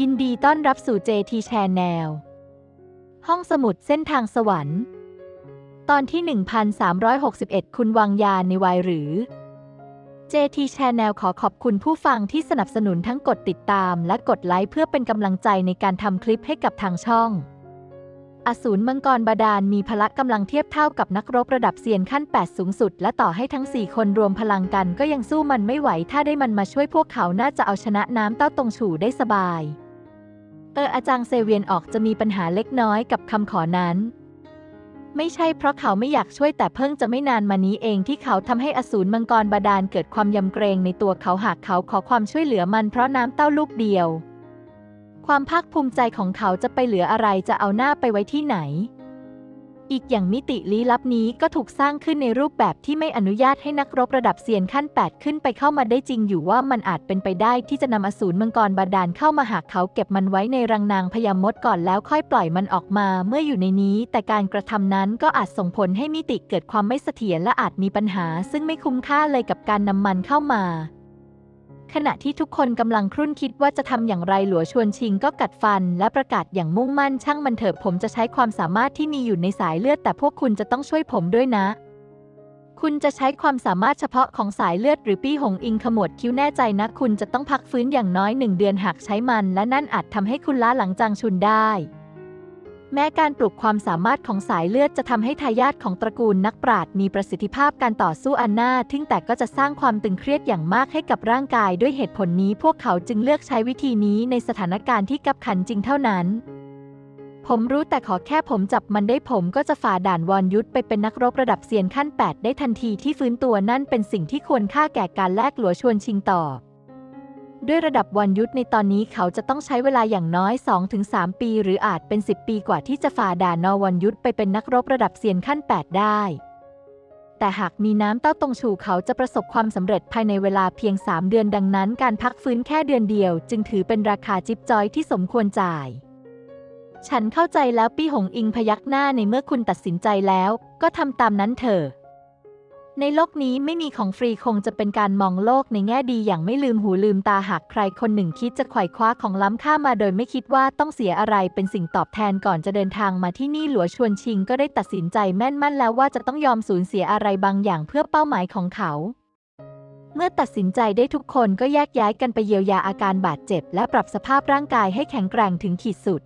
ยินดีต้อนรับสู่ JT Channel ห้องสมุดเส้นทางสวรรค์ ตอนที่ 1361 คุณวางยาในวัยหรือ JT Channel ขอขอบคุณผู้ฟังที่สนับสนุนทั้งกดติดตามและกดไลค์เพื่อเป็นกำลังใจในการทำคลิปให้กับทางช่อง อสูรมังกรบาดาลมีพละกำลังเทียบเท่ากับนักรบระดับเซียนขั้น 8 สูงสุด และต่อให้ทั้ง 4 คนรวมพลังกันก็ยังสู้มันไม่ไหว ถ้าได้มันมาช่วยพวกเขาน่าจะเอาชนะน้ำเต้าตรงฉู่ได้สบาย เอออาจารย์เซเวียนออกจะมีปัญหาเล็กน้อยกับคำขอนั้น ไม่ใช่เพราะเขาไม่อยากช่วยแต่เพิ่งจะไม่นานมานี้เองที่เขาทำให้อสูรมังกรบาดาลเกิดความยำเกรงในตัวเขาหากเขาขอความช่วยเหลือมันเพราะน้ำเต้าลูกเดียว ความภาคภูมิใจของเขาจะไปเหลืออะไรจะเอาหน้าไปไว้ที่ไหน อีกอย่างมิติลี้ลับนี้ก็ถูกสร้างขึ้นในรูปแบบที่ไม่อนุญาตให้นักรบระดับเซียนขั้น 8 ขึ้นไปเข้ามาได้จริงอยู่ว่ามันอาจเป็นไปได้ที่จะนำอสูรมังกรบาดาลเข้ามาหากเขาเก็บมันไว้ในรังนางพญามดก่อนแล้วค่อยปล่อยมันออกมาเมื่ออยู่ในนี้ แต่การกระทำนั้นก็อาจส่งผลให้มิติเกิดความไม่เสถียรและอาจมีปัญหา ซึ่งไม่คุ้มค่าเลยกับการนำมันเข้ามา ขณะที่ทุกคนกำลังครุ่นคิดว่าจะทำอย่างไรหลัวชวนชิงก็กัดฟัน และประกาศอย่างมุ่งมั่นช่างมันเถอะผมจะใช้ความสามารถที่มีอยู่ในสายเลือด แต่พวกคุณจะต้องช่วยผมด้วยนะ คุณจะใช้ความสามารถเฉพาะของสายเลือดหรือปี้หงอิงขมวดคิ้วแน่ใจนะคุณจะต้องพักฟื้นอย่างน้อยหนึ่งเดือนหากใช้มัน และนั่นอาจทำให้คุณล้าหลังจางชุนได้ แม้การปลุกความสามารถของสายเลือดจะทำให้ทายาทของตระกูลนักปราชญ์มีประสิทธิภาพการต่อสู้อันน่าทึ่งแต่ก็จะสร้างความตึงเครียดอย่างมากให้กับร่างกาย ด้วยเหตุผลนี้พวกเขาจึงเลือกใช้วิธีนี้ในสถานการณ์ที่กับขันจริงเท่านั้นผมรู้แต่ขอแค่ผมจับมันได้ผมก็จะฝ่าด่านวอนยุทธไปเป็นนักรบระดับเซียนขั้น 8 ได้ทันทีที่ฟื้นตัวนั่นเป็นสิ่งที่ควรค่าแก่การแลกหลัวชวนชิงต่อ ด้วยระดับวันยุทธในตอนนี้เขาจะต้องใช้เวลาอย่างน้อย 2-3 ปี หรืออาจเป็น 10 ปีกว่าที่จะฝ่าด่านนอวันยุทธไปเป็นนักรบระดับเซียนขั้น 8 ได้ แต่หากมีน้ำเต้าตรงฉู่เขาจะประสบความสำเร็จภายในเวลาเพียง 3 เดือนดังนั้น การพักฟื้นแค่เดือนเดียว จึงถือเป็นราคาจิ๊บจอยที่สมควรจ่าย ฉันเข้าใจแล้วปี้หงอิงพยักหน้าในเมื่อคุณตัดสินใจแล้ว ก็ทำตามนั้นเถอะ ในโลกนี้ไม่มีของฟรีคงจะเป็นการมองโลกในแง่ดีอย่างไม่ลืมหูลืมตาหากใครคนหนึ่งคิดจะไขว่คว้าของล้ำค่ามาโดยไม่คิดว่าต้องเสียอะไรเป็นสิ่งตอบแทนก่อนจะเดินทางมาที่นี่หลัวชวนชิงก็ได้ตัดสินใจแม่นมั่นแล้วว่าจะต้องยอมสูญเสียอะไรบางอย่างเพื่อเป้าหมายของเขา เมื่อตัดสินใจได้ทุกคนก็แยกย้ายกันไปเยียวยาอาการบาดเจ็บ และปรับสภาพร่างกายให้แข็งแกร่งถึงขีดสุด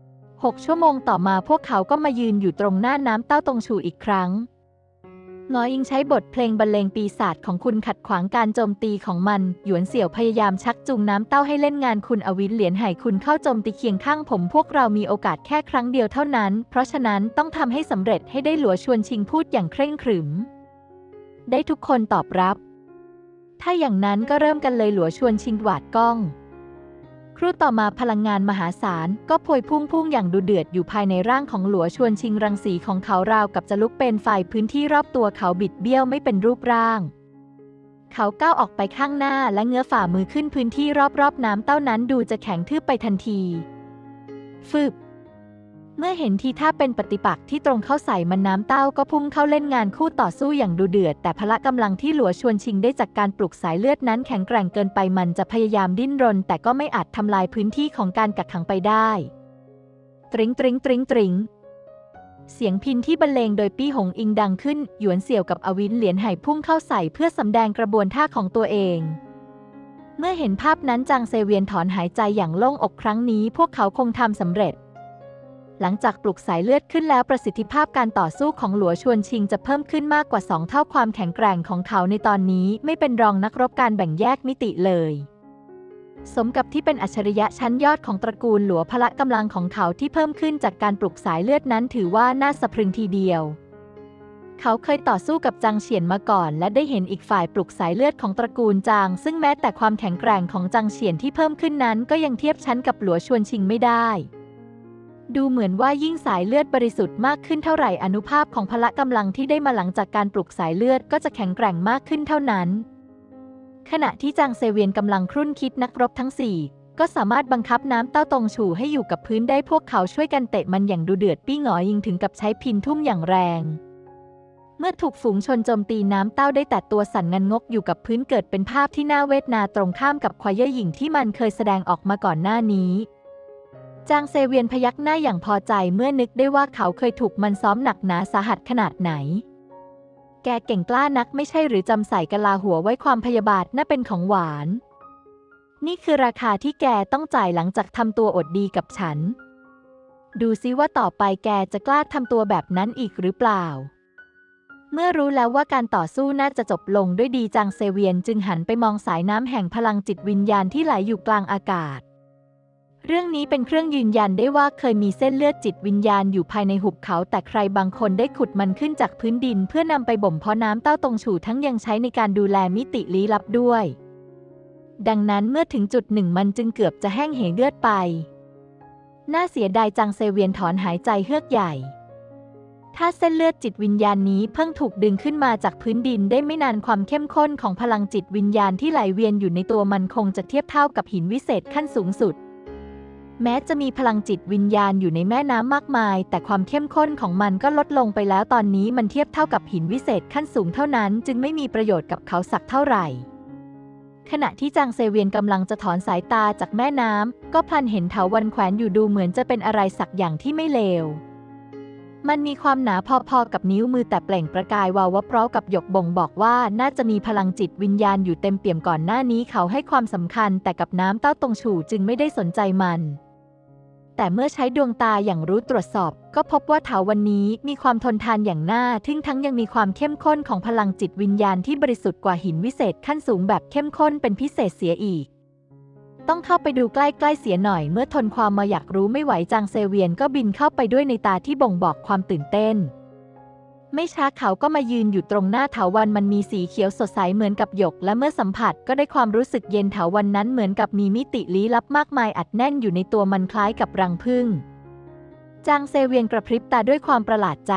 6 ชั่วโมงต่อมาพวกเขาก็มายืนอยู่ตรงหน้าน้ำเต้าตรงฉูอีกครั้ง งออิงใช้บทเพลงบรรเลงปีศาจของคุณขัดขวางการโจมตีของมัน หยวนเสี่ยวพยายามชักจูงน้ำเต้าให้เล่นงานคุณอวินเหรียญไห่คุณเข้าโจมตีเคียงข้างผมพวกเรามีโอกาสแค่ครั้งเดียวเท่านั้น เพราะฉะนั้นต้องทำให้สำเร็จให้ได้หลัวชวนชิงพูดอย่างเคร่งขรึม ได้ทุกคนตอบรับ ถ้าอย่างนั้นก็เริ่มกันเลยหลัวชวนชิงหวาดกล้อง ครู่ต่อมาพลังงานมหาศาล ก็พวยพุ่งพุ่งอย่างดูเดือดอยู่ภายในร่างของหลัวชวนชิงรังสีของเขาราวกับจะลุกเป็นไฟพื้นที่รอบตัวเขาบิดเบี้ยวไม่เป็นรูปร่าง เขาก้าวออกไปข้างหน้าและเงื้อฝ่ามือขึ้นพื้นที่รอบๆน้ำเต้านั้นดูจะแข็งทื่อไปทันที ฟึบ เมื่อเห็นทีท่าเป็นปฏิปักษ์ที่ตรงเข้าใส่มันน้ำเต้าก็พุ่งเข้าเล่นงานคู่ต่อสู้อย่างดูเดือด แต่พละกำลังที่หลัวชวนชิงได้จากการปลุกสายเลือดนั้นแข็งแกร่งเกินไปมันจะพยายามดิ้นรน แต่ก็ไม่อาจทำลายพื้นที่ของการกักขังไปได้ ตริงตริงตริงตริงเสียงพินที่บรรเลงโดยปี้หงอิงดังขึ้น หยวนเสี่ยวกับอวินเหรียญไห่พุ่งเข้าใส่เพื่อสำแดงกระบวนท่าของตัวเองเมื่อเห็นภาพนั้นจางเซเวียนถอนหายใจอย่างโล่งอกครั้งนี้ พวกเขาคงทำสำเร็จ หลังจากปลุกสายเลือดขึ้นแล้วประสิทธิภาพการต่อสู้ของหลัวชวนชิงจะเพิ่มขึ้นมากกว่า 2 เท่าความแข็งแกร่งของเขาในตอนนี้ไม่เป็นรองนักรบการแบ่งแยกมิติเลย สมกับที่เป็นอัจฉริยะชั้นยอดของตระกูลหลัวพละกำลังของเขาที่เพิ่มขึ้นจากการปลุกสายเลือดนั้นถือว่าน่าสะพรึงทีเดียวเขาเคยต่อสู้กับจางเฉียนมาก่อน และได้เห็นอีกฝ่ายปลุกสายเลือดของตระกูลจาง ซึ่งแม้แต่ความแข็งแกร่งของจางเฉียนที่เพิ่มขึ้นนั้นก็ยังเทียบชั้นกับหลัวชวนชิงไม่ได้ ดูเหมือนว่ายิ่งสายเลือดบริสุทธิ์มากขึ้นเท่าไหร่อนุภาพของพละกำลังที่ได้มาหลังจากการปลุกสายเลือดก็จะแข็งแกร่งมากขึ้นเท่านั้น ขณะที่จางเซเวียนกำลังครุ่นคิดนักรบทั้งสี่ก็สามารถบังคับน้ำเต้าตรงฉู่ให้อยู่กับพื้นได้พวกเขาช่วยกันเตะมันอย่างดูเดือดปี้หงอยิงถึงกับใช้พินทุ่มอย่างแรง เมื่อถูกฝูงชนโจมตีน้ำเต้าได้แต่ตัวสั่นงันงกอยู่กับพื้นเกิดเป็นภาพที่น่าเวทนาตรงข้ามกับควายเย่หญิงที่มันเคยแสดงออกมาก่อนหน้านี้ จางเซเวียนพยักหน้าอย่างพอใจเมื่อนึกได้ว่าเขาเคยถูกมันซ้อมหนักหนาสาหัสขนาดไหน แกเก่งกล้านักไม่ใช่หรือจำใส่กะลาหัวไว้ความพยาบาทน่าเป็นของหวาน นี่คือราคาที่แกต้องจ่ายหลังจากทำตัวอดดีกับฉัน ดูซิว่าต่อไปแกจะกล้าทำตัวแบบนั้นอีกหรือเปล่า เมื่อรู้แล้วว่าการต่อสู้น่าจะจบลงด้วยดีจางเซเวียนจึงหันไปมองสายน้ำแห่งพลังจิตวิญญาณที่ไหลอยู่กลางอากาศ เรื่องนี้เป็นเครื่องยืนยันได้ว่าเคยมีเส้นเลือดจิตวิญญาณอยู่ภายในหุบเขา แต่ใครบางคนได้ขุดมันขึ้นจากพื้นดิน เพื่อนำไปบ่มเพาะน้ำเต้าตรงฉู่ทั้งยังใช้ในการดูแลมิติลี้ลับด้วย ดังนั้นเมื่อถึงจุดหนึ่งมันจึงเกือบจะแห้งเหเลือดไป น่าเสียดายจังเซเวียนถอนหายใจเฮือกใหญ่ ถ้าเส้นเลือดจิตวิญญาณนี้เพิ่งถูกดึงขึ้นมาจากพื้นดินได้ไม่นานความเข้มข้นของพลังจิตวิญญาณที่ไหลเวียนอยู่ในตัวมันคงจะเทียบเท่ากับหินวิเศษขั้นสูงสุด แม้จะมีพลังจิตวิญญาณอยู่ในแม่น้ำมากมาย แต่ความเข้มข้นของมันก็ลดลงไปแล้วตอนนี้มันเทียบเท่ากับหินวิเศษขั้นสูงเท่านั้น จึงไม่มีประโยชน์กับเขาสักเท่าไหร่ ขณะที่จางเซเวียนกำลังจะถอนสายตาจากแม่น้ำก็พลันเห็นเถาวันแขวนอยู่ดูเหมือนจะเป็นอะไรสักอย่างที่ไม่เลว มันมีความหนาพอๆกับนิ้วมือแต่เปล่งประกายวาววับเร้ากับหยกบ่งบอกว่าน่าจะมีพลังจิตวิญญาณอยู่เต็มเปี่ยมก่อนหน้านี้เขาให้ความสำคัญแต่กับน้ำเต้าตรงฉู่จึงไม่ได้สนใจมัน แต่เมื่อใช้ดวงตาอย่างรู้ตรวจสอบ ก็พบว่าเถาวันนี้มีความทนทานอย่างน่าทึ่งทั้งยังมีความเข้มข้นของพลังจิตวิญญาณที่บริสุทธิ์กว่าหินวิเศษขั้นสูงแบบเข้มข้นเป็นพิเศษเสียอีก ต้องเข้าไปดูใกล้ๆเสียหน่อย เมื่อทนความมาอยากรู้ไม่ไหวจางเซเวียนก็บินเข้าไปด้วยในตาที่บ่งบอกความตื่นเต้น ไม่ช้าเขาก็มายืนอยู่ตรงหน้าเถาวันมันมีสีเขียวสดใสเหมือนกับหยก และเมื่อสัมผัสก็ได้ความรู้สึกเย็นเถาวันนั้นเหมือนกับมีมิติลี้ลับมากมายอัดแน่นอยู่ในตัวมันคล้ายกับรังผึ้งจางเซเวียนกระพริบตาด้วยความประหลาดใจ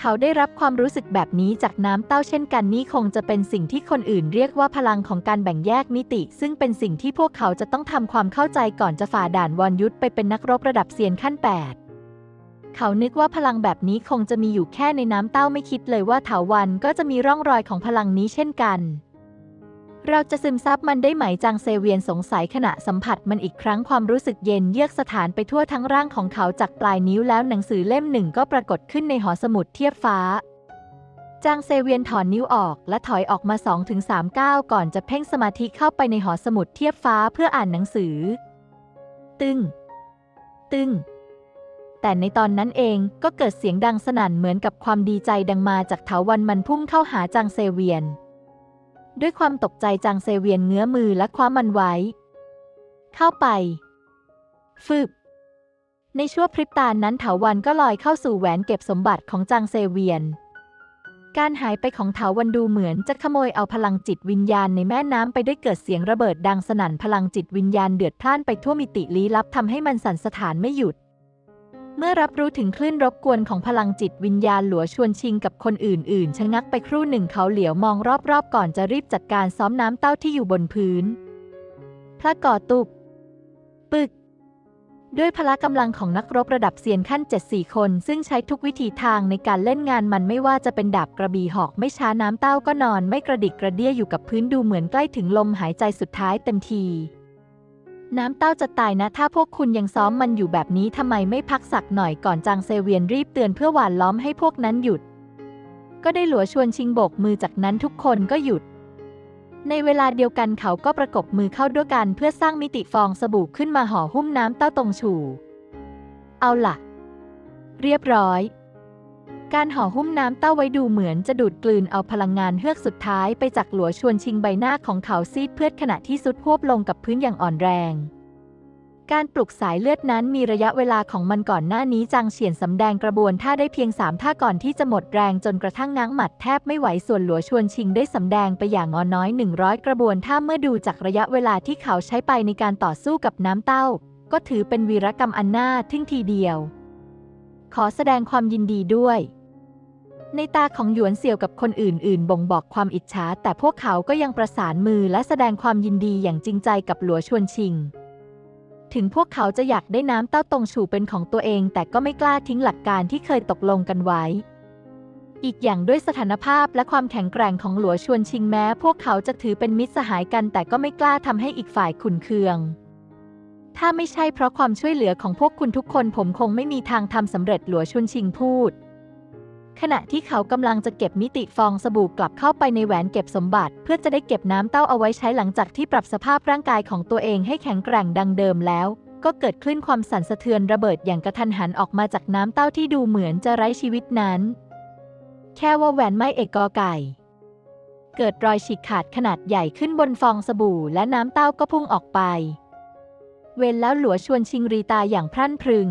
เขาได้รับความรู้สึกแบบนี้จากน้ำเต้าเช่นกันนี่คงจะเป็นสิ่งที่คนอื่นเรียกว่าพลังของการแบ่งแยกมิติ ซึ่งเป็นสิ่งที่พวกเขาจะต้องทำความเข้าใจก่อนจะฝ่าด่านวอนยุทธไปเป็นนักรบระดับเซียนขั้น 8 เขานึกว่าพลังแบบนี้คงจะมีอยู่แค่ในน้ำเต้าไม่คิดเลยว่าถาวันก็จะมีร่องรอยของพลังนี้เช่นกัน เราจะซึมซับมันได้ไหมจางเซเวียนสงสัยขณะสัมผัสมันอีกครั้งความรู้สึกเย็นเยือกสถานไปทั่วทั้งร่างของเขาจากปลายนิ้วแล้วหนังสือเล่มหนึ่งก็ปรากฏขึ้นในหอสมุดเทียบฟ้าจางเซเวียนถอนนิ้วออกและถอยออกมา 2-3 ก้าวก่อนจะเพ่งสมาธิเข้าไปในหอสมุดเทียบฟ้าเพื่ออ่านหนังสือ ตึง ตึง แต่ในตอนนั้นเองก็เกิดเสียงดังสนั่นเหมือนกับความดีใจดังมาจากเถาวันมันพุ่งเข้าหาจางเซเวียน ด้วยความตกใจจางเซเวียนเงื้อมือและคว้ามันไว้ เข้าไป ฟืบ ในชั่วพริบตานั้นเถาวันก็ลอยเข้าสู่แหวนเก็บสมบัติของจางเซเวียน การหายไปของเถาวันดูเหมือนจะขโมยเอาพลังจิตวิญญาณในแม่น้ำไปด้วยเกิดเสียงระเบิดดังสนั่นพลังจิตวิญญาณเดือดพล่านไปทั่วมิติลี้ลับทำให้มันสั่นสถานไม่หยุด เมื่อรับรู้ถึงคลื่นรบกวนของพลังจิตวิญญาณหลัวชวนชิงกับคนอื่นๆ ชะงักไปครู่หนึ่งเขาเหลียวมองรอบๆ ก่อนจะรีบจัดการซ้อมน้ำเต้าที่อยู่บนพื้น พระก่อตุบปึก ด้วยพละกำลังของนักรบระดับเซียนขั้น 7-4 คน ซึ่งใช้ทุกวิธีทางในการเล่นงานมันไม่ว่าจะเป็นดาบกระบี่หอกไม่ช้าน้ำเต้าก็นอน ไม่กระดิกกระเดี้ยอยู่กับพื้นดูเหมือนใกล้ถึงลมหายใจสุดท้ายเต็มที น้ำเต้าจะตายนะ ถ้าพวกคุณยังซ้อมมันอยู่แบบนี้ทำไมไม่พักสักหน่อยก่อนจางเซเวียนรีบเตือนเพื่อหวานล้อมให้พวกนั้นหยุด ก็ได้หลัวชวนชิงโบกมือจากนั้นทุกคนก็หยุด ในเวลาเดียวกันเขาก็ประกบมือเข้าด้วยกันเพื่อสร้างมิติฟองสบู่ขึ้นมาห่อหุ้มน้ำเต้าตรงฉู่เอาล่ะ เรียบร้อย การห่อหุ้มน้ำเต้าไว้ดูเหมือนจะดูดกลืนเอาพลังงานเฮือกสุดท้ายไปจากหลัวชวนชิงใบหน้าของเขาซีดเพื่อขณะที่สุดพวบลงกับพื้นอย่างอ่อนแรง การปลุกสายเลือดนั้นมีระยะเวลาของมันก่อนหน้านี้จางเฉียนสำแดงกระบวนท่าได้เพียงสามท่าก่อนที่จะหมดแรงจนกระทั่งง้างหมัดแทบไม่ไหวส่วนหลัวชวนชิงได้สำแดงไปอย่างงอน้อย 100 กระบวนท่าเมื่อดูจากระยะเวลาที่เขาใช้ไปในการต่อสู้กับน้ำเต้า ก็ถือเป็นวีรกรรมอันน่าทึ่งทีเดียวขอแสดงความยินดีด้วย ในตาของหยวนเสี่ยวกับคนอื่นๆ บ่งบอกความอิจฉาแต่พวกเขาก็ยังประสานมือและแสดงความยินดีอย่างจริงใจกับหลัวชวนชิง ถึงพวกเขาจะอยากได้น้ำเต้าตงฉู่เป็นของตัวเอง แต่ก็ไม่กล้าทิ้งหลักการที่เคยตกลงกันไว้ อีกอย่างด้วยสถานภาพและความแข็งแกร่งของหลัวชวนชิงแม้ พวกเขาจะถือเป็นมิตรสหายกัน แต่ก็ไม่กล้าทำให้อีกฝ่ายขุนเคือง ถ้าไม่ใช่เพราะความช่วยเหลือของพวกคุณทุกคน ผมคงไม่มีทางทำสำเร็จหลัวชวนชิงพูด ขณะที่เขากำลังจะเก็บมิติฟองสบู่กลับเข้าไปในแหวนเก็บสมบัติ เพื่อจะได้เก็บน้ำเต้าเอาไว้ใช้หลังจากที่ปรับสภาพร่างกายของตัวเองให้แข็งแกร่งดังเดิมแล้ว ก็เกิดคลื่นความสั่นสะเทือนระเบิดอย่างกระทันหันออกมาจากน้ำเต้าที่ดูเหมือนจะไร้ชีวิตนั้น แค่ว่าแหวนไม้เอกกอไก่เกิดรอยฉีกขาดขนาดใหญ่ขึ้นบนฟองสบู่และน้ำเต้าก็พุ่งออกไป เวนแล้วหลัวชวนชิงรีตาอย่างพรั่นพรึง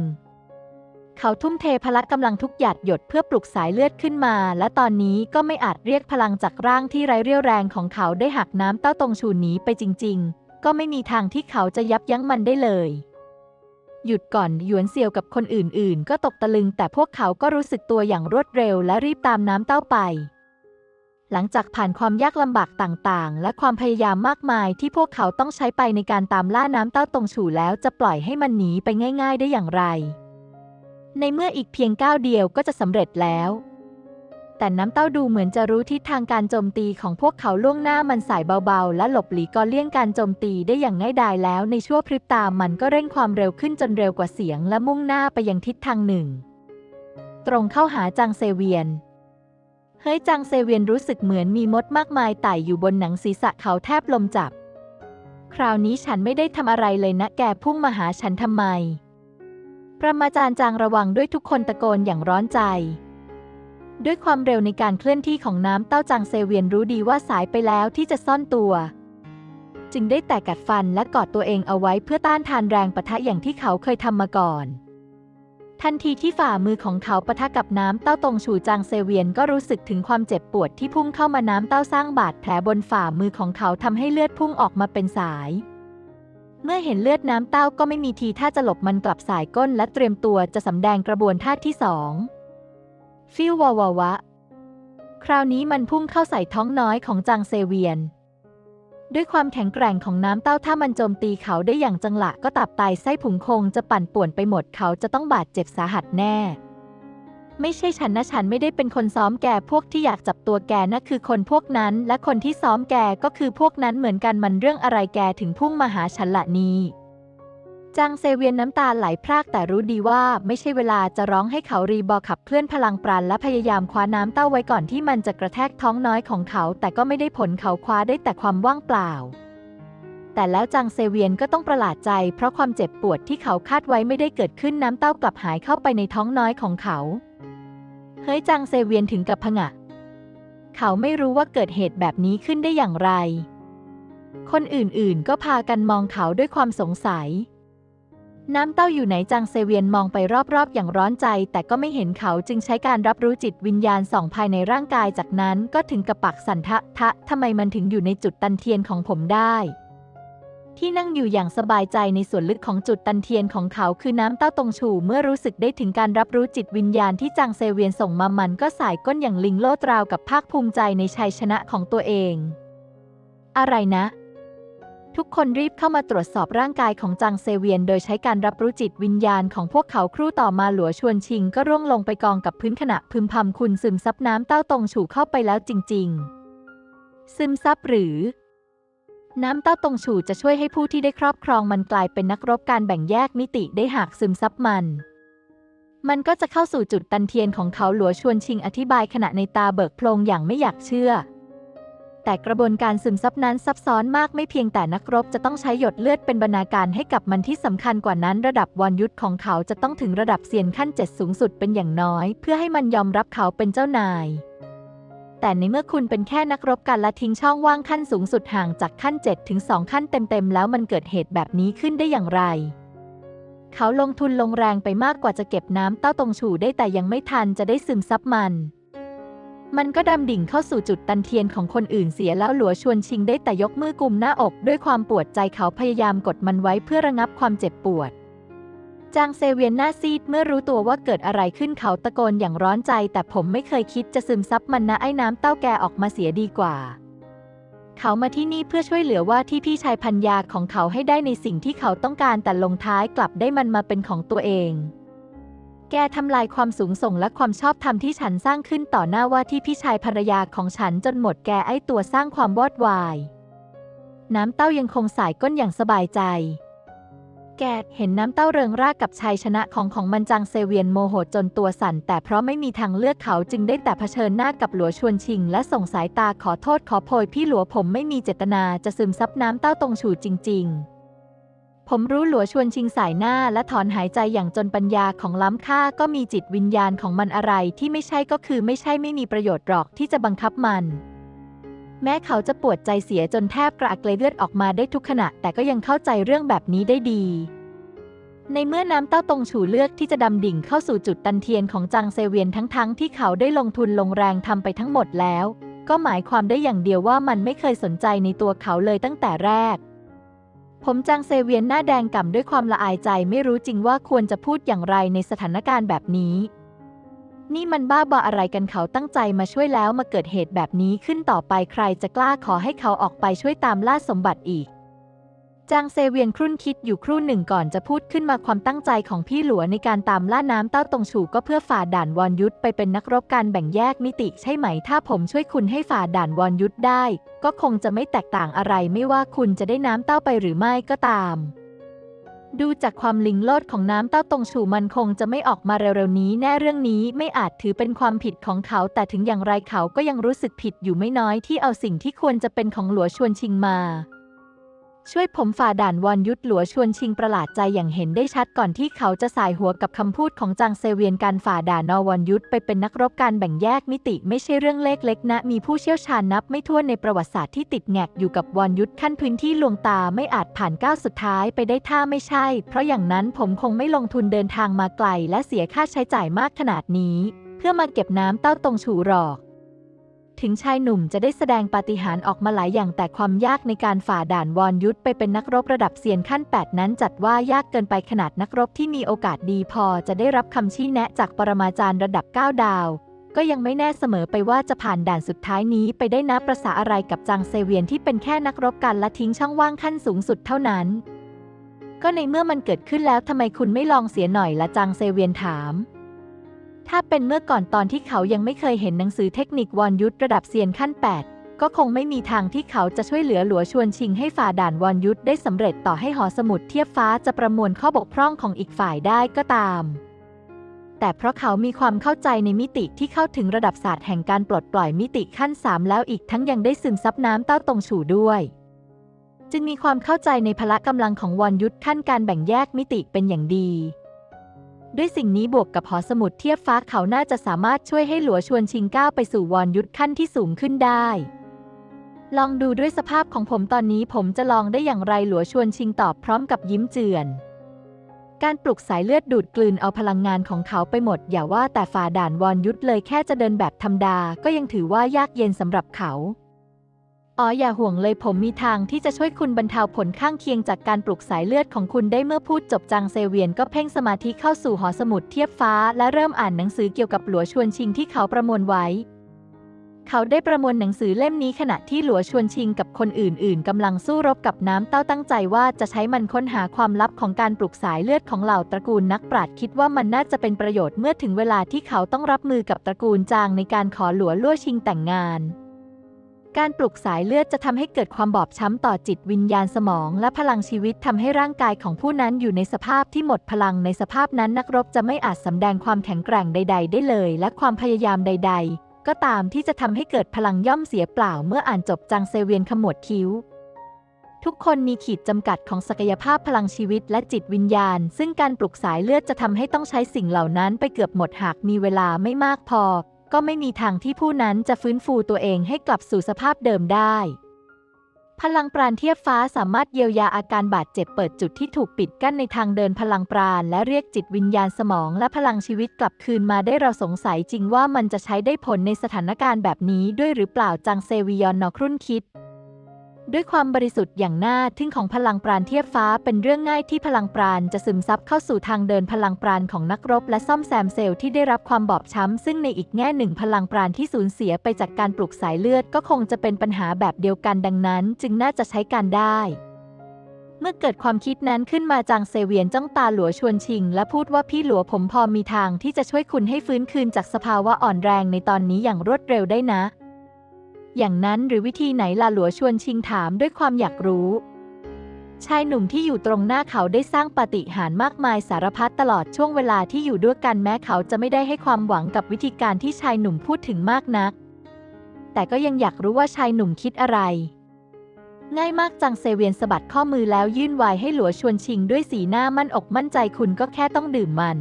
เขาทุ่มเทพละกำลังทุกหยาดหยดเพื่อปลุกสายเลือดขึ้นมา และตอนนี้ก็ไม่อาจเรียกพลังจากร่างที่ไร้เรี่ยวแรงของเขาได้หักน้ำเต้าตรงชูหนีไปจริง ๆ ก็ไม่มีทางที่เขาจะยับยั้งมันได้เลย หยุดก่อนหยวนเซียวกับคนอื่น ๆ ก็ตกตะลึง แต่พวกเขาก็รู้สึกตัวอย่างรวดเร็ว และรีบตามน้ำเต้าไป หลังจากผ่านความยากลำบากต่าง ๆ และความพยายามมากมายที่พวกเขาต้องใช้ไปในการตามล่าน้ำเต้าตรงฉู่แล้วจะปล่อยให้มันหนีไปง่าย ๆ ได้อย่างไร ในเมื่ออีกเพียงก้าวเดียวก็จะสำเร็จแล้ว แต่น้ำเต้าดูเหมือนจะรู้ทิศทางการโจมตีของพวกเขาล่วงหน้ามันสายเบาๆ และหลบหลีกอเลี่ยงการโจมตีได้อย่างง่ายดายแล้ว ในชั่วพริบตามันก็เร่งความเร็วขึ้นจนเร็วกว่าเสียง และมุ่งหน้าไปยังทิศทางหนึ่ง ตรงเข้าหาจางเซเวียนเฮ้ยจางเซเวียนรู้สึกเหมือนมีมดมากมายไต่อยู่บนหนังศีรษะเขาแทบลมจับ คราวนี้ฉันไม่ได้ทำอะไรเลยนะแกพุ่งมาหาฉันทำไม ประมาจารย์จางระวังด้วยทุกคนตะโกนอย่างร้อนใจ ด้วยความเร็วในการเคลื่อนที่ของน้ำเต้าจางเซเวียนรู้ดีว่าสายไปแล้วที่จะซ่อนตัว จึงได้แต่กัดฟันและกอดตัวเองเอาไว้เพื่อต้านทานแรงปะทะอย่างที่เขาเคยทำมาก่อนทันทีที่ฝ่ามือของเขาปะทะกับน้ำเต้าตรงฉูจางเซเวียนก็รู้สึกถึงความเจ็บปวดที่พุ่งเข้ามาน้ำเต้าสร้างบาดแผลบนฝ่ามือของเขาทำให้เลือดพุ่งออกมาเป็นสาย เมื่อเห็นเลือดน้ำเต้าก็ไม่มีทีท่าจะหลบมันกลับสายก้นและเตรียมตัวจะสำแดงกระบวนท่าที่สองฟิววาวาวะ คราวนี้มันพุ่งเข้าใส่ท้องน้อยของจางเซเวียน ด้วยความแข็งแกร่งของน้ำเต้าถ้ามันโจมตีเขาได้อย่างจังหละก็ตับไตไส้ผุงคงจะปั่นป่วนไปหมดเขาจะต้องบาดเจ็บสาหัสแน่ ไม่ใช่ฉันนะฉันไม่ได้เป็นคนซ้อมแกพวกที่อยากจับตัวแกนะคือคนพวกนั้น และคนที่ซ้อมแกก็คือพวกนั้นเหมือนกันมันเรื่องอะไรแกถึงพุ่งมาหาฉันละนี้จางเซเวียนน้ำตาไหลพรากแต่รู้ดีว่าไม่ใช่เวลาจะร้องให้เขารีบอขับเคลื่อนพลังปราณและพยายามคว้าน้ำเต้าไว้ก่อนที่มันจะกระแทกท้องน้อยของเขา แต่ก็ไม่ได้ผลเขาคว้าได้แต่ความว่างเปล่า แต่แล้วจางเซเวียนก็ต้องประหลาดใจ เพราะความเจ็บปวดที่เขาคาดไว้ไม่ได้เกิดขึ้นน้ำเต้ากลับหายเข้าไปในท้องน้อยของเขา เฮ้ยจางเซเวียนถึงกับผงะ เขาไม่รู้ว่าเกิดเหตุแบบนี้ขึ้นได้อย่างไร คนอื่นๆ ก็พากันมองเขาด้วยความสงสัย น้ำเต้าอยู่ไหนจางเซเวียนมองไปรอบๆ อย่างร้อนใจ แต่ก็ไม่เห็นเขาจึงใช้การรับรู้จิตวิญญาณส่องภายในร่างกายจากนั้นก็ถึงกับปักสันทะทะทำไมมันถึงอยู่ในจุดตันเทียนของผมได้ ที่นั่งอยู่อย่างสบายใจในส่วนลึกของจุดตันเทียนของเขาคือน้ำเต้าตรงฉู่เมื่อรู้สึกได้ถึงการรับรู้จิตวิญญาณที่จางเซเวียนส่งมามันก็สายก้นอย่างลิงโลดราวกับภาคภูมิใจในชัยชนะของตัวเอง อะไรนะ ทุกคนรีบเข้ามาตรวจสอบร่างกายของจางเซเวียน โดยใช้การรับรู้จิตวิญญาณของพวกเขาครู่ต่อมาหลัวชวนชิง ก็ร่วงลงไปกองกับพื้นขณะพึมพำคุณซึมซับน้ำเต้าตรงฉู่เข้าไปแล้วจริง ๆ ซึมซับหรือ น้ำเต้าตรงฉู่จะช่วยให้ผู้ที่ได้ครอบครองมันกลายเป็นนักรบการแบ่งแยกมิติได้หากซึมซับมัน มันก็จะเข้าสู่จุดตันเทียนของเขาหลัวชวนชิงอธิบายขณะในตาเบิกโพลงอย่างไม่อยากเชื่อ แต่กระบวนการซึมซับนั้นซับซ้อนมากไม่เพียงแต่นักรบจะต้องใช้หยดเลือดเป็นบรรณาการให้กับมันที่สำคัญกว่านั้น ระดับวรยุทธของเขาจะต้องถึงระดับเซียนขั้นเจ็ดสูงสุดเป็นอย่างน้อย เพื่อให้มันยอมรับเขาเป็นเจ้านาย แต่ในเมื่อคุณเป็นแค่นักรบกันและทิ้งช่องว่างขั้นสูงสุดห่างจากขั้น 7 ถึง 2 ขั้นเต็มๆ แล้วมันเกิดเหตุแบบนี้ขึ้นได้อย่างไร เขาลงทุนลงแรงไปมากกว่าจะเก็บน้ำเต้าตรงฉู่ได้แต่ยังไม่ทันจะได้ซึมซับมัน มันก็ดำดิ่งเข้าสู่จุดตันเทียนของคนอื่นเสียแล้วหลัวชวนชิงได้แต่ยกมือกุมหน้าอกด้วยความปวดใจเขาพยายามกดมันไว้เพื่อระงับความเจ็บปวด จางเซเวียนหน้าซีดเมื่อรู้ตัวว่าเกิดอะไรขึ้นเขาตะโกนอย่างร้อนใจ แต่ผมไม่เคยคิดจะซึมซับมันนะไอ้น้ำเต้าแกออกมาเสียดีกว่า เขามาที่นี่เพื่อช่วยเหลือว่าที่พี่ชายพัญญาของเขาให้ได้ในสิ่งที่เขาต้องการแต่ลงท้ายกลับได้มันมาเป็นของตัวเอง แกทำลายความสูงส่งและความชอบธรรมที่ฉันสร้างขึ้นต่อหน้าว่าที่พี่ชายภรรยาของฉันจนหมดแกไอ้ตัวสร้างความวอดวาย น้ำเต้ายังคงสายก้นอย่างสบายใจ แกเห็นน้ำเต้าเริงร่ากับชัยชนะของของมันจังเซเวียนโมโหจนตัวสั่น แต่เพราะไม่มีทางเลือกเขาจึงได้แต่เผชิญหน้ากับหลัวชวนชิง และส่งสายตาขอโทษขอโพยพี่หลัวผมไม่มีเจตนาจะซึมซับน้ำเต้าตรงฉูจริง ๆผมรู้หลัวชวนชิงสายหน้าและถอนหายใจอย่างจนปัญญาของล้ำค่าก็มีจิตวิญญาณของมันอะไรที่ไม่ใช่ก็คือไม่ใช่ไม่มีประโยชน์หรอกที่จะบังคับมัน แม้เขาจะปวดใจเสียจนแทบกระอักเลยเลือดออกมาได้ทุกขณะ แต่ก็ยังเข้าใจเรื่องแบบนี้ได้ดี ในเมื่อน้ำเต้าตรงฉูเลือกที่จะดำดิ่งเข้าสู่จุดตันเทียนของจางเซเวียนทั้งๆทที่เขาได้ลงทุนลงแรงทำไปทั้งหมดแล้ว ก็หมายความได้อย่างเดียวว่ามันไม่เคยสนใจในตัวเขาเลยตั้งแต่แรก ผมจางเซเวียนหน้าแดงก่ำด้วยความละอายใจไม่รู้จริงว่าควรจะพูดอย่างไรในสถานการณ์แบบนี้ นี่มันบ้าบออะไรกันเขาตั้งใจมาช่วยแล้วมาเกิดเหตุแบบนี้ขึ้นต่อไปใครจะกล้าขอให้เขาออกไปช่วยตามล่าสมบัติอีก จางเซเวียนครุ่นคิดอยู่ครู่หนึ่งก่อนจะพูดขึ้นมาความตั้งใจของพี่หลัวในการตามล่าน้ำเต้าตงฉูก็เพื่อฝ่าด่านวอนยุทธไปเป็นนักรบการแบ่งแยกมิติใช่ไหม ถ้าผมช่วยคุณให้ฝ่าด่านวอนยุทธได้ ก็คงจะไม่แตกต่างอะไรไม่ว่าคุณจะได้น้ำเต้าไปหรือไม่ก็ตาม ดูจากความลิงโลดของน้ำเต้าตงฉูมันคงจะไม่ออกมาเร็วๆนี้ แน่เรื่องนี้ไม่อาจถือเป็นความผิดของเขา แต่ถึงอย่างไรเขาก็ยังรู้สึกผิดอยู่ไม่น้อยที่เอาสิ่งที่ควรจะเป็นของหลัวชวนชิงมา ช่วยผมฝ่าด่านวอนยุทธหลัวชวนชิงประหลาดใจอย่างเห็นได้ชัดก่อนที่เขาจะสายหัวกับคำพูดของจางเซเวียนการฝ่าด่านอวอนยุทธไปเป็นนักรบการแบ่งแยกมิติไม่ใช่เรื่องเล็กๆนะ มีผู้เชี่ยวชาญนับไม่ถ้วนในประวัติศาสตร์ที่ติดแงกอยู่กับวอนยุทธขั้นพื้นที่ลวงตาไม่อาจผ่านก้าวสุดท้ายไปได้ถ้าไม่ใช่ เพราะอย่างนั้นผมคงไม่ลงทุนเดินทางมาไกล และเสียค่าใช้จ่ายมากขนาดนี้ เพื่อมาเก็บน้ำเต้าตรงฉูหรอก ถึงชายหนุ่มจะได้แสดงปาฏิหาริย์ออกมาหลายอย่างแต่ความยากในการฝ่าด่านวอนยุทธไปเป็นนักรบระดับเซียนขั้น 8 นั้นจัดว่ายากเกินไปขนาดนักรบที่มีโอกาสดีพอจะได้รับคำชี้แนะจากปรมาจารย์ระดับ 9 ดาว ก็ยังไม่แน่เสมอไปว่าจะผ่านด่านสุดท้ายนี้ไปได้นับประษาอะไรกับจางเซเวียนที่เป็นแค่นักรบกันและทิ้งช่องว่างขั้นสูงสุดเท่านั้น ก็ในเมื่อมันเกิดขึ้นแล้วทำไมคุณไม่ลองเสียหน่อยละจางเซเวียนถาม ถ้าเป็นเมื่อก่อนตอนที่เขายังไม่เคยเห็นหนังสือเทคนิควอนยุทธระดับเซียนขั้น 8 ก็คงไม่มีทางที่เขาจะช่วยเหลือหลัวชวนชิงให้ฝ่าด่านวอนยุทธได้สำเร็จต่อให้หอสมุดเทียบฟ้าจะประมวลข้อบกพร่องของอีกฝ่ายได้ก็ตาม แต่เพราะเขามีความเข้าใจในมิติที่เข้าถึงระดับศาสตร์แห่งการปลดปล่อยมิติขั้น 3 แล้วอีกทั้งยังได้ซึมซับน้ำเต้าตรงฉูด้วยจึงมีความเข้าใจในพละกำลังของวอนยุทธขั้นการแบ่งแยกมิติเป็นอย่างดี ด้วยสิ่งนี้บวกกับหอสมุดเทียบฟ้าเขาน่าจะสามารถช่วยให้หลัวชวนชิงก้าวไปสู่วอนยุทธขั้นที่สูงขึ้นได้ ลองดูด้วยสภาพของผมตอนนี้ผมจะลองได้อย่างไรหลัวชวนชิงตอบพร้อมกับยิ้มเจือน การปลุกสายเลือดดูดกลืนเอาพลังงานของเขาไปหมด อย่าว่าแต่ฝ่าด่านวอนยุทธเลยแค่จะเดินแบบธรรมดาก็ยังถือว่ายากเย็นสำหรับเขา อ๋ออย่าห่วงเลยผมมีทางที่จะช่วยคุณบรรเทาผลข้างเคียงจากการปลุกสายเลือดของคุณได้เมื่อพูดจบจางเซเวียนก็เพ่งสมาธิเข้าสู่หอสมุดเทียบฟ้า และเริ่มอ่านหนังสือเกี่ยวกับหลัวชวนชิงที่เขาประมวลไว้ เขาได้ประมวลหนังสือเล่มนี้ขณะที่หลัวชวนชิงกับคนอื่น ๆกำลังสู้รบกับน้ำเต้าตั้งใจว่าจะใช้มันค้นหาความลับของการปลุกสายเลือดของเหล่าตระกูลนักปราชญ์คิดว่ามันน่าจะเป็นประโยชน์เมื่อถึงเวลาที่เขาต้องรับมือกับตระกูลจางในการขอหลัวลั่วชิงแต่งงาน การปลุกสายเลือดจะทำให้เกิดความบอบช้ำต่อจิตวิญญาณสมอง และพลังชีวิตทำให้ร่างกายของผู้นั้นอยู่ในสภาพที่หมดพลังในสภาพนั้นนักรบจะไม่อาจสำแดงความแข็งแกร่งใด ๆ ได้เลย และความพยายามใด ๆ ก็ตามที่จะทำให้เกิดพลังย่อมเสียเปล่าเมื่ออ่านจบจางเซเวียนขมวดคิ้ว ทุกคนมีขีดจำกัดของศักยภาพพลังชีวิตและจิตวิญญาณ ซึ่งการปลุกสายเลือดจะทำให้ต้องใช้สิ่งเหล่านั้นไปเกือบหมดหากมีเวลาไม่มากพอ ก็ไม่มีทางที่ผู้นั้นจะฟื้นฟูตัวเองให้กลับสู่สภาพเดิมได้ พลังปราณเทียบฟ้าสามารถเยียวยาอาการบาดเจ็บเปิดจุดที่ถูกปิดกั้นในทางเดินพลังปราณและเรียกจิตวิญญาณสมองและพลังชีวิตกลับคืนมาได้เราสงสัยจริงว่ามันจะใช้ได้ผลในสถานการณ์แบบนี้ด้วยหรือเปล่าจังเซวิยอนนอครุ่นคิด ด้วยความบริสุทธิ์อย่างน่าทึ่งของพลังปราณเทียบฟ้าเป็นเรื่องง่ายที่พลังปราณจะซึมซับเข้าสู่ทางเดินพลังปราณของนักรบ และซ่อมแซมเซลล์ที่ได้รับความบอบช้ำ ซึ่งในอีกแง่หนึ่งพลังปราณที่สูญเสียไปจากการปลุกสายเลือดก็คงจะเป็นปัญหาแบบเดียวกันดังนั้น จึงน่าจะใช้การได้ เมื่อเกิดความคิดนั้นขึ้นมาจางเซเวียนจ้องตาหลัวชวนชิง และพูดว่าพี่หลัวผมพอมีทางที่จะช่วยคุณให้ฟื้นคืนจากสภาวะอ่อนแรงในตอนนี้อย่างรวดเร็วได้นะ อย่างนั้นหรือวิธีไหนล่ะหลัวชวนชิงถามด้วยความอยากรู้ ชายหนุ่มที่อยู่ตรงหน้าเขาได้สร้างปฏิหารมากมายสารพัดตลอดช่วงเวลาที่อยู่ด้วยกันแม้เขาจะไม่ได้ให้ความหวังกับวิธีการที่ชายหนุ่มพูดถึงมากนัก แต่ก็ยังอยากรู้ว่าชายหนุ่มคิดอะไร ง่ายมากจังเซเวียนสะบัดข้อมือแล้วยื่นไวน์ให้หลัวชวนชิงด้วยสีหน้ามั่นอกมั่นใจคุณก็แค่ต้องดื่มมัน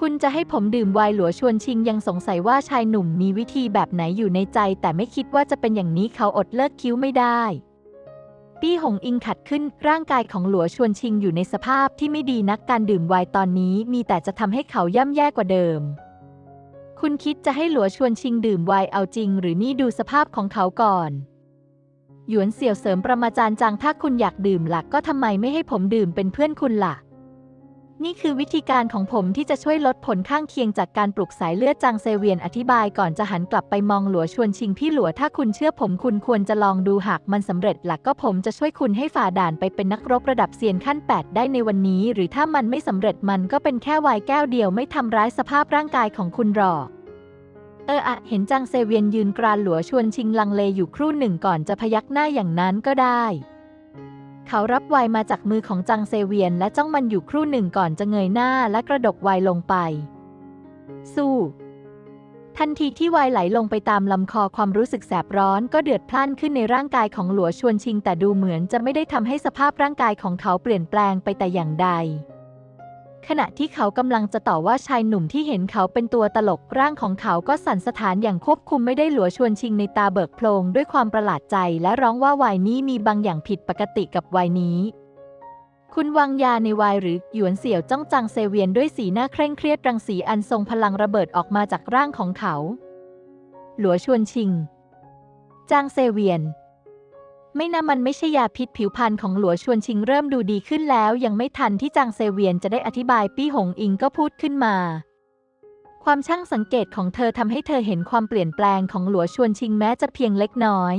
คุณจะให้ผมดื่มไวน์หลัวชวนชิงยังสงสัยว่าชายหนุ่มมีวิธีแบบไหนอยู่ในใจ แต่ไม่คิดว่าจะเป็นอย่างนี้เขาอดเลิกคิ้วไม่ได้ ปี้หงอิงขัดขึ้นร่างกายของหลัวชวนชิงอยู่ในสภาพที่ไม่ดีนักการดื่มไวน์ตอนนี้มีแต่จะทำให้เขาย่ำแย่กว่าเดิม คุณคิดจะให้หลัวชวนชิงดื่มไวน์เอาจริง หรือนี่ดูสภาพของเขาก่อนหยวนเสี่ยวเสริมประมาจารย์จังถ้าคุณอยากดื่มหลักก็ทำไมไม่ให้ผมดื่มเป็นเพื่อนคุณล่ะ นี่คือวิธีการของผมที่จะช่วยลดผลข้างเคียงจากการปลุกสายเลือดจางเซเวียนอธิบายก่อนจะหันกลับไปมองหลัวชวนชิงพี่หลัวถ้าคุณเชื่อผมคุณควรจะลองดูหากมันสำเร็จหลักก็ผมจะช่วยคุณให้ฝ่าด่านไปเป็นนักรบระดับเซียนขั้น 8 ได้ในวันนี้ หรือถ้ามันไม่สำเร็จมันก็เป็นแค่ไวน์แก้วเดียวไม่ทำร้ายสภาพร่างกายของคุณหรอกเอออะเห็นจางเซเวียนยืนกรานหลัวชวนชิงลังเลอยู่ครู่หนึ่งก่อนจะพยักหน้าอย่างนั้นก็ได้ เขารับไวน์มาจากมือของจางเซเวียน และจ้องมันอยู่ครู่หนึ่งก่อนจะเงยหน้าและกระดกไวน์ลงไป สู้ ทันทีที่ไวน์ไหลลงไปตามลำคอความรู้สึกแสบร้อนก็เดือดพล่านขึ้นในร่างกายของหลัวชวนชิง แต่ดูเหมือนจะไม่ได้ทำให้สภาพร่างกายของเขาเปลี่ยนแปลงไปแต่อย่างใด ขณะที่เขากำลังจะต่อว่าชายหนุ่มที่เห็นเขาเป็นตัวตลกร่างของเขาก็สั่นสถานอย่างควบคุมไม่ได้หลัวชวนชิงในตาเบิกโพลงด้วยความประหลาดใจและร้องว่าวายนี้มีบางอย่างผิดปกติกับวายนี้ คุณวางยาในวายหรือหยวนเสี่ยวจ้องจังเซเวียนด้วยสีหน้าเคร่งเครียดรังสีอันทรงพลังระเบิดออกมาจากร่างของเขา หลัวชวนชิง จางเซเวียน ไม่นะมันไม่ใช่ยาพิษผิวพรรณของหลัวชวนชิงเริ่มดูดีขึ้นแล้ว ยังไม่ทันที่จางเซเวียนจะได้อธิบายปี้หงอิงก็พูดขึ้นมา ความช่างสังเกตของเธอทำให้เธอเห็นความเปลี่ยนแปลงของหลัวชวนชิงแม้จะเพียงเล็กน้อย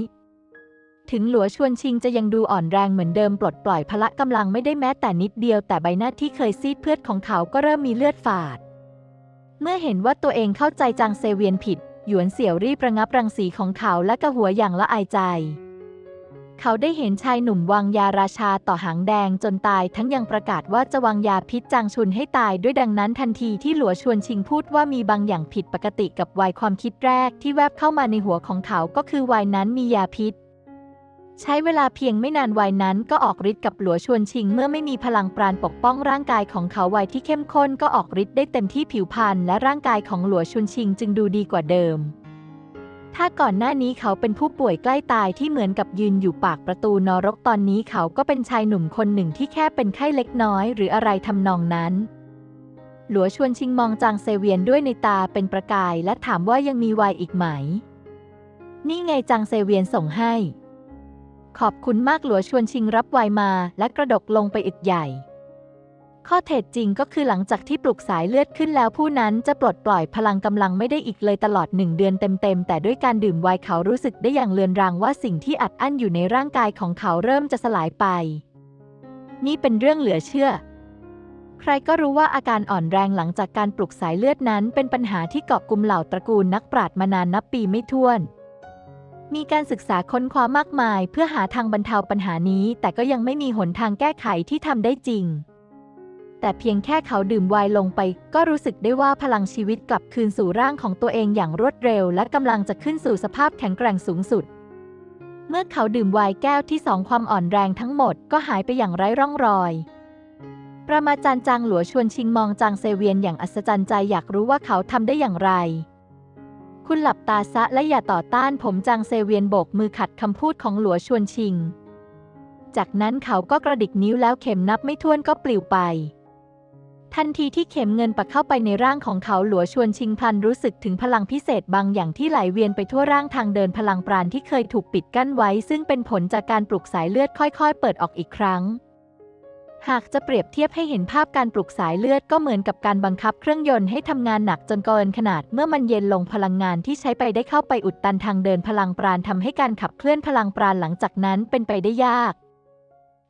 ถึงหลัวชวนชิงจะยังดูอ่อนแรงเหมือนเดิมปลดปล่อยพละกำลังไม่ได้แม้แต่นิดเดียวแต่ใบหน้าที่เคยซีดเพือดของเขาก็เริ่มมีเลือดฝาด เมื่อเห็นว่าตัวเองเข้าใจจางเซเวียนผิดหยวนเสี่ยวรีบระงับรังสีของเขาและกระหัวอย่างละอายใจ เขาได้เห็นชายหนุ่มวางยาราชาต่อหางแดงจนตายทั้งยังประกาศว่าจะวางยาพิษจางชุนให้ตายด้วยดังนั้นทันทีที่หลัวชวนชิงพูดว่ามีบางอย่างผิดปกติกับวัยความคิดแรกที่แวบเข้ามาในหัวของเขาก็คือวัยนั้นมียาพิษ ใช้เวลาเพียงไม่นานวัยนั้นก็ออกฤทธิ์กับหลัวชวนชิง เมื่อไม่มีพลังปราณปกป้องร่างกายของเขาวัยที่เข้มข้นก็ออกฤทธิ์ได้เต็มที่ผิวพรรณและร่างกายของหลัวชวนชิงจึงดูดีกว่าเดิม ถ้าก่อนหน้านี้เขาเป็นผู้ป่วยใกล้ตายที่เหมือนกับยืนอยู่ปากประตูนรกตอนนี้เขาก็เป็นชายหนุ่มคนหนึ่งที่แค่เป็นไข้เล็กน้อยหรืออะไรทำนองนั้น หลัวชวนชิงมองจางเซเวียนด้วยในตาเป็นประกายและถามว่ายังมีไวน์อีกไหม นี่ไงจางเซเวียนส่งให้ ขอบคุณมากหลัวชวนชิงรับไวน์มาและกระดกลงไปอึกใหญ่ ข้อเท็จจริงก็คือหลังจากที่ปลุกสายเลือดขึ้นแล้วผู้นั้นจะปลดปล่อยพลังกำลังไม่ได้อีกเลยตลอดหนึ่งเดือนเต็มๆ แต่ด้วยการดื่มไวน์เขารู้สึกได้อย่างเลือนรางว่าสิ่งที่อัดอั้นอยู่ในร่างกายของเขาเริ่มจะสลายไป นี่เป็นเรื่องเหลือเชื่อ ใครก็รู้ว่าอาการอ่อนแรงหลังจากการปลุกสายเลือดนั้น เป็นปัญหาที่เกาะกลุ่มเหล่าตระกูลนักปราชญ์มานานนับปีไม่ถ้วนมีการศึกษาค้นคว้ามากมาย เพื่อหาทางบรรเทาปัญหานี้ แต่ก็ยังไม่มีหนทางแก้ไขที่ทำได้จริง แต่เพียงแค่เขาดื่มไวน์ลงไป ก็รู้สึกได้ว่าพลังชีวิตกลับคืนสู่ร่างของตัวเองอย่างรวดเร็ว และกำลังจะขึ้นสู่สภาพแข็งแกร่งสูงสุด เมื่อเขาดื่มไวน์แก้วที่สองความอ่อนแรงทั้งหมดก็หายไปอย่างไร้ร่องรอยประมาจารย์จางหลัวชวนชิงมองจางเซเวียนอย่างอัศจรรย์ใจอยากรู้ว่าเขาทำได้อย่างไร คุณหลับตาซะและอย่าต่อต้านผมจางเซเวียนโบกมือขัดคำพูดของหลัวชวนชิง จากนั้นเขาก็กระดิกนิ้วแล้วเข็มนับไม่ถ้วนก็ปลิวไป ทันทีที่เข็มเงินปักเข้าไปในร่างของเขาหลัวชวนชิงพลันรู้สึกถึงพลังพิเศษบางอย่างที่ไหลเวียนไปทั่วร่างทางเดินพลังปราณที่เคยถูกปิดกั้นไว้ ซึ่งเป็นผลจากการปลุกสายเลือดค่อย ๆ เปิดออกอีกครั้ง หากจะเปรียบเทียบให้เห็นภาพการปลุกสายเลือดก็เหมือนกับการบังคับเครื่องยนต์ให้ทำงานหนักจนเกินขนาดเมื่อมันเย็นลงพลังงานที่ใช้ไปได้เข้าไปอุดตันทางเดินพลังปราณทำให้การขับเคลื่อนพลังปราณหลังจากนั้นเป็นไปได้ยาก